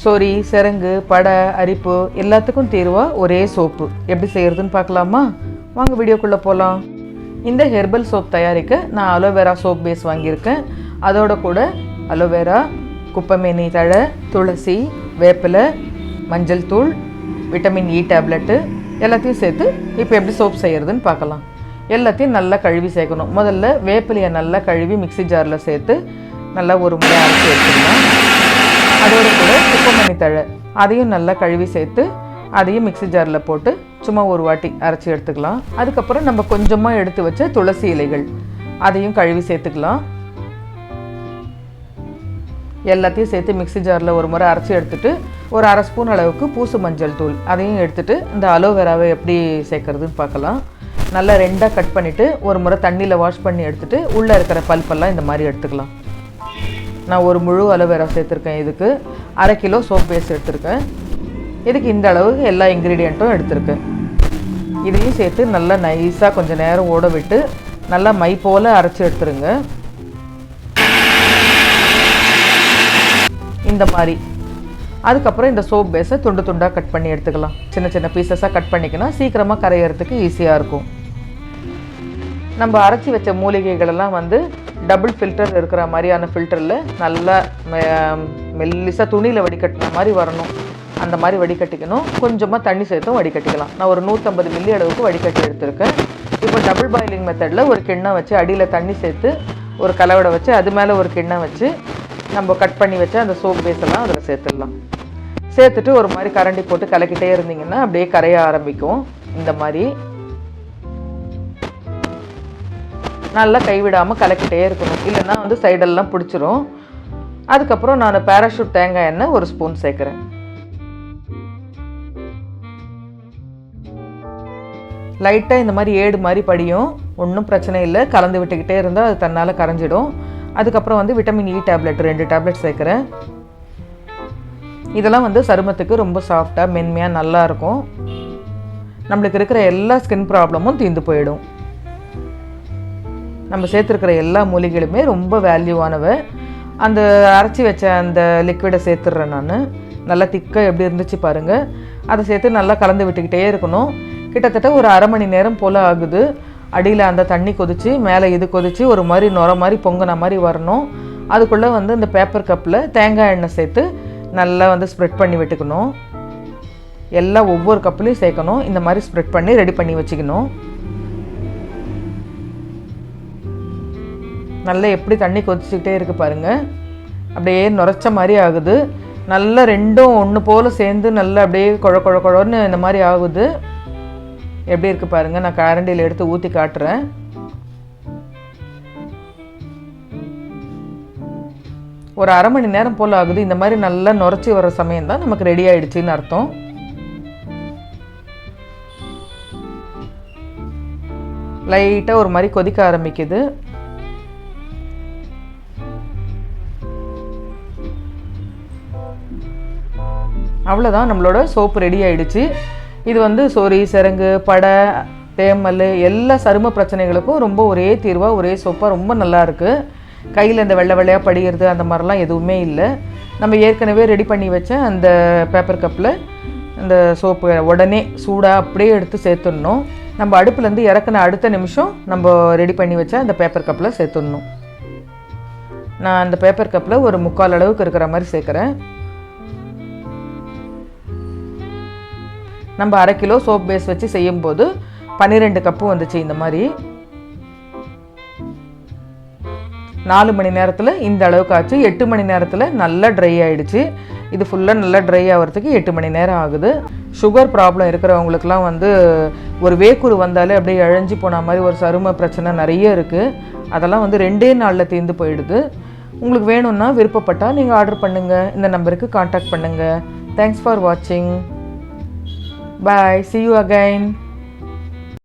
சொறி செரங்கு படை அரிப்பு எல்லாத்துக்கும் தீர்வாக ஒரே சோப்பு. எப்படி செய்கிறதுன்னு பார்க்கலாமா? வாங்க வீடியோக்குள்ளே போகலாம் இந்த ஹெர்பல் சோப் தயாரிக்க நான் அலோவேரா சோப் பேஸ் வாங்கியிருக்கேன். அதோட கூட அலோவேரா குப்பைமேனி தழை துளசி வேப்பிலை மஞ்சள் தூள் விட்டமின் இ டேப்லெட்டு எல்லாத்தையும் சேர்த்து இப்போ எப்படி சோப் செய்கிறதுன்னு பார்க்கலாம். எல்லாத்தையும் நல்லா கழுவி சேர்க்கணும். முதல்ல வேப்பிலையை நல்லா கழுவி மிக்ஸி ஜாரில் சேர்த்து நல்லா ஒரு முறை அரைச்சி எடுத்துக்கலாம். அதோட கூட குப்பமணி தழை. அதையும் நல்லா கழுவி சேர்த்து அதையும் மிக்ஸி ஜாரில் போட்டு சும்மா ஒரு வாட்டி அரைச்சி எடுத்துக்கலாம். அதுக்கப்புறம் நம்ம கொஞ்சமாக எடுத்து வச்ச துளசி இலைகள். அதையும் கழுவி சேர்த்துக்கலாம். எல்லாத்தையும் சேர்த்து மிக்ஸி ஜாரில் ஒரு முறை அரைச்சி எடுத்துட்டு ஒரு அரை ஸ்பூன் அளவுக்கு பூசு மஞ்சள் தூள். அதையும் எடுத்துட்டு இந்த அலோவேராவை எப்படி சேர்க்குறதுன்னு பார்க்கலாம். நல்லா ரெண்டாக கட் பண்ணிவிட்டு ஒரு முறை தண்ணியில் வாஷ் பண்ணி எடுத்துகிட்டு உள்ளே இருக்கிற பல்பெல்லாம் இந்த மாதிரி எடுத்துக்கலாம். நான் ஒரு முழு அலோவேரா சேர்த்துருக்கேன் இதுக்கு. அரை கிலோ சோப் பேஸ் எடுத்திருக்கேன். இதுக்கு இந்த அளவுக்கு எல்லா இன்க்ரீடியண்ட்டும் எடுத்திருக்கேன். இதையும் சேர்த்து நல்லா நைஸாக கொஞ்சம் நேரம் ஓட விட்டு நல்லா மை போல் அரைச்சி எடுத்துருங்க. இந்த மாதிரி. அதுக்கப்புறம் இந்த சோப் பேஸை துண்டு துண்டாக கட் பண்ணி எடுத்துக்கலாம். சின்ன சின்ன பீசஸாக கட் பண்ணிக்கினா சீக்கிரமாக கரையிறதுக்கு ஈஸியாக இருக்கும். நம்ம அரைச்சி வச்ச மூலிகைகளெல்லாம் வந்து டபுள் ஃபில்டர் இருக்கிற மாதிரியான ஃபில்டரில் நல்லா மெல்லிசாக துணியில் வடிகட்டின மாதிரி வரணும். அந்த மாதிரி வடிகட்டிக்கணும். கொஞ்சமாக தண்ணி சேர்த்தும் வடிகட்டிக்கலாம். நான் ஒரு நூற்றம்பது மில்லி அளவுக்கு வடிகட்டி எடுத்திருக்கேன். இப்போ டபுள் பாயிலிங் மெத்தடில் ஒரு கிண்ணம் வச்சு அடியில் தண்ணி சேர்த்து ஒரு கலவடை வச்சு அது மேலே ஒரு கிண்ணம் வச்சு நம்ம கட் பண்ணி வச்சு அந்த சோப் பேஸ் எல்லாம் அதில் சேர்த்துடலாம். சேர்த்துட்டு ஒரு மாதிரி கரண்டி போட்டு கலக்கிட்டே இருந்தீங்கன்னா அப்படியே கரைய ஆரம்பிக்கும். இந்த மாதிரி நல்லா கைவிடாமல் கலக்கிட்டே இருக்கணும். இல்லைன்னா வந்து சைடெல்லாம் பிடிச்சிரும். அதுக்கப்புறம் நான் பேராஷூட் தேங்காய் எண்ணெய் ஒரு ஸ்பூன் சேர்க்குறேன். லைட்டாக இந்த மாதிரி ஏடு மாதிரி படியும். ஒன்றும் பிரச்சனை இல்லை. கலந்து விட்டுக்கிட்டே இருந்தால் அது தன்னால் கரைஞ்சிடும். அதுக்கப்புறம் வந்து விட்டமின் இ டேப்லெட் ரெண்டு டேப்லெட் சேர்க்குறேன். இதெல்லாம் வந்து சருமத்துக்கு ரொம்ப சாஃப்டாக மென்மையாக நல்லாயிருக்கும் நம்மளுக்கு இருக்கிற எல்லா ஸ்கின் ப்ராப்ளமும் தீர்ந்து போயிடும். நம்ம சேர்த்துருக்கிற எல்லா மூலிகளுமே ரொம்ப வேல்யூவானவை அந்த அரைச்சி வச்ச அந்த லிக்விடை சேர்த்துட்றேன் நான். நல்லா திக்காக எப்படி இருந்துச்சு பாருங்கள் அதை சேர்த்து நல்லா கலந்து விட்டுக்கிட்டே இருக்கணும். கிட்டத்தட்ட ஒரு அரை மணி நேரம் போல் ஆகுது. அடியில் அந்த தண்ணி கொதிச்சு மேலே இது கொதிச்சு ஒரு மாதிரி நுர மாதிரி பொங்கின மாதிரி வரணும். அதுக்குள்ளே வந்து இந்த பேப்பர் கப்பில் தேங்காய் எண்ணெய் சேர்த்து நல்லா வந்து ஸ்ப்ரெட் பண்ணி விட்டுக்கணும். எல்லாம் ஒவ்வொரு கப்புலையும் சேர்க்கணும். இந்த மாதிரி ஸ்ப்ரெட் பண்ணி ரெடி பண்ணி வச்சுக்கணும். நல்லா எப்படி தண்ணி கொதிச்சுக்கிட்டே இருக்குது பாருங்கள் அப்படியே நுரைச்ச மாதிரி ஆகுது. நல்லா ரெண்டும் ஒன்று போல் சேர்ந்து நல்லா அப்படியே குழ குழ குழன்னு இந்த மாதிரி ஆகுது. எப்படி இருக்குது பாருங்கள் நான் கரண்டியில் எடுத்து ஊற்றி காட்டுறேன். ஒரு அரை மணி நேரம் போல் ஆகுது. இந்த மாதிரி நல்லா நுரைச்சி வர சமயம் தான் நமக்கு ரெடி ஆயிடுச்சுன்னு அர்த்தம். லைட்டாக ஒரு மாதிரி கொதிக்க ஆரம்பிக்குது. அவ்வளோதான் நம்மளோட சோப்பு ரெடி ஆயிடுச்சு. இது வந்து சொறி சிறங்கு படை தேமல் எல்லா சரும பிரச்சனைகளுக்கும் ரொம்ப ஒரே தீர்வாக ஒரே சோப்பாக ரொம்ப நல்லா இருக்குது கையில் இந்த வெள்ளை வெள்ளையாக படிகிறது அந்த மாதிரிலாம் எதுவுமே இல்லை. நம்ம ஏற்கனவே ரெடி பண்ணி வச்ச அந்த பேப்பர் கப்பில் அந்த சோப்பு உடனே சூடாக அப்படியே எடுத்து சேர்த்துடணும். நம்ம அடுப்புலேருந்து இறக்குன அடுத்த நிமிஷம் நம்ம ரெடி பண்ணி வச்ச அந்த பேப்பர் கப்பில் சேர்த்துடணும். நான் அந்த பேப்பர் கப்பில் ஒரு முக்கால் அளவுக்கு இருக்கிற மாதிரி சேர்க்குறேன். நம்ம அரை கிலோ சோப் பேஸ் வச்சு செய்யும்போது பன்னிரெண்டு கப்பு வந்துச்சு இந்த மாதிரி. நாலு மணி நேரத்தில் இந்த அளவுக்கு ஆச்சு. எட்டு மணி நேரத்தில் நல்லா ட்ரை ஆகிடுச்சு இது ஃபுல்லாக நல்லா ட்ரை ஆகிறதுக்கு எட்டு மணி நேரம் ஆகுது. சுகர் ப்ராப்ளம் இருக்கிறவங்களுக்குலாம் வந்து ஒரு வேக்குரு வந்தாலே அப்படியே இழஞ்சி போன மாதிரி ஒரு சரும பிரச்சனை நிறைய இருக்குது அதெல்லாம் வந்து ரெண்டே நாளில் தீர்ந்து போயிடுது. உங்களுக்கு வேணும்னா விருப்பப்பட்டால் நீங்கள் ஆர்டர் பண்ணுங்கள் இந்த நம்பருக்கு காண்டாக்ட் பண்ணுங்கள் தேங்க்ஸ் ஃபார் வாட்சிங் Bye. See you again.